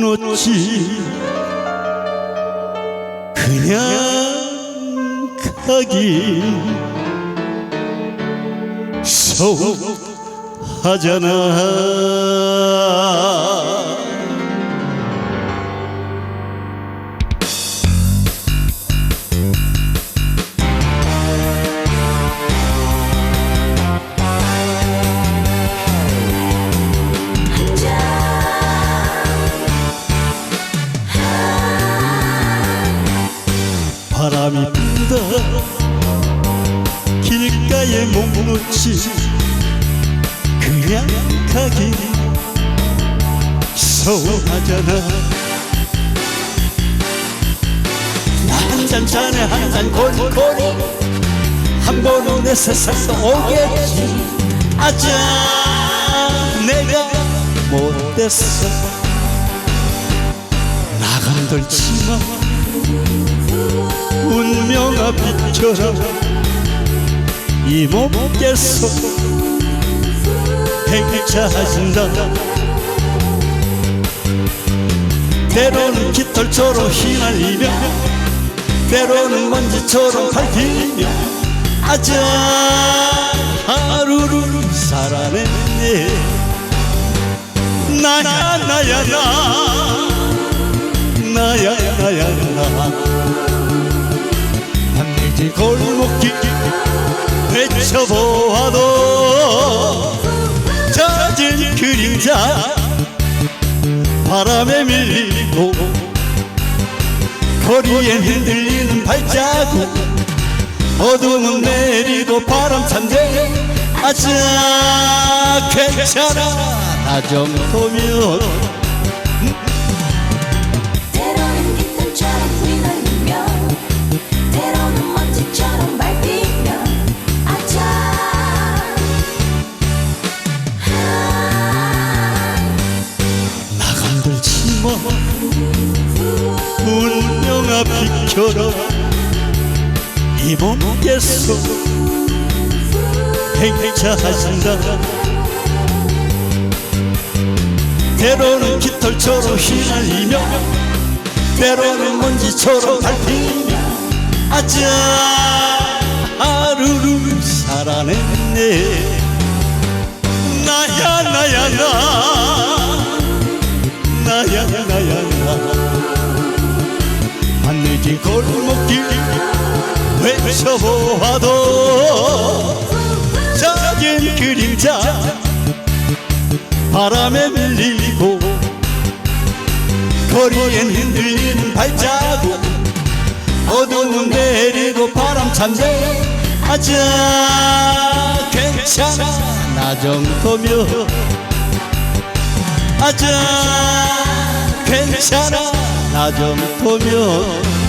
놓지. 그냥 가기. 서운하잖아 바람이 분다. 길가에 목 놓지. 그냥 가기. 서운하잖아. 나한잔 잔에 한잔 골골이 한 번은 내 세상도 오겠지. 아자 내가 못됐어. 돌치마 운명 앞이처럼 이 몸께서 행차하신다. 때로는 깃털처럼 휘날리며 때로는 먼지처럼 밟히며 아자 하루를 살아냈네. 나야 나야 나. 나야 나야 나 외쳐보아도 젖은 그림자 바람에 밀리고 거리엔 흔들리는 발자국 어둠은 내리고 바람 찬데 아자 괜찮아. 나 정도면 비켜라 이 몸께서 행차하신다. 때로는 깃털처럼 휘날리며 때로는 먼지처럼 밟히며 아자 하루를 살아냈네. 나야 나야 나. 나야 나야 골목길 외쳐보아도 작은 그림자 바람에 밀리고 거리엔 흔들리는 발자국 어둠은 내리고 바람 찬데 아자 괜찮아. 나 정도면 아자 괜찮아. 나 정도면